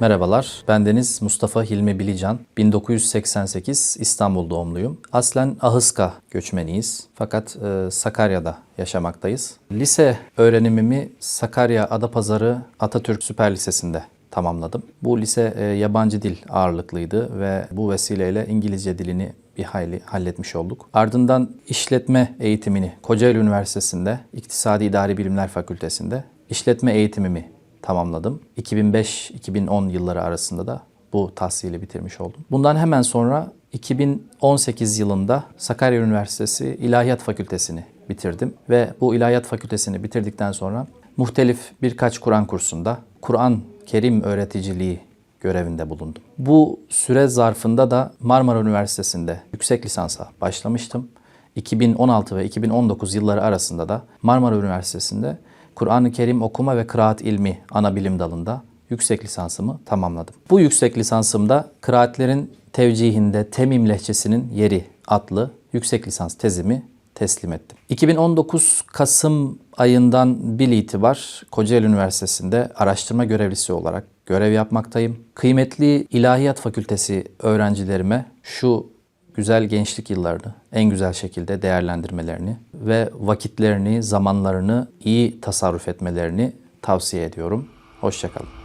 Merhabalar, bendeniz Mustafa Hilmi Bilican. 1988 İstanbul doğumluyum. Aslen Ahıska göçmeniyiz fakat e, Sakarya'da yaşamaktayız. Lise öğrenimimi Sakarya Adapazarı Atatürk Süper Lisesi'nde tamamladım. Bu lise e, yabancı dil ağırlıklıydı ve bu vesileyle İngilizce dilini bir hayli halletmiş olduk. Ardından işletme eğitimini Kocaeli Üniversitesi'nde İktisadi İdari Bilimler Fakültesi'nde işletme eğitimimi tamamladım. 2005-2010 yılları arasında da bu tahsili bitirmiş oldum. Bundan hemen sonra 2018 yılında Sakarya Üniversitesi İlahiyat Fakültesini bitirdim ve bu İlahiyat Fakültesini bitirdikten sonra muhtelif birkaç Kur'an kursunda Kur'an Kerim öğreticiliği görevinde bulundum. Bu süre zarfında da Marmara Üniversitesi'nde yüksek lisansa başlamıştım. 2016 ve 2019 yılları arasında da Marmara Üniversitesi'nde Kur'an-ı Kerim okuma ve kıraat ilmi ana bilim dalında yüksek lisansımı tamamladım. Bu yüksek lisansımda kıraatlerin tevcihinde temim lehçesinin yeri adlı yüksek lisans tezimi teslim ettim. 2019 Kasım ayından bil itibar Kocaeli Üniversitesi'nde araştırma görevlisi olarak görev yapmaktayım. Kıymetli İlahiyat Fakültesi öğrencilerime şu güzel gençlik yıllarını en güzel şekilde değerlendirmelerini ve vakitlerini, zamanlarını iyi tasarruf etmelerini tavsiye ediyorum. Hoşçakalın.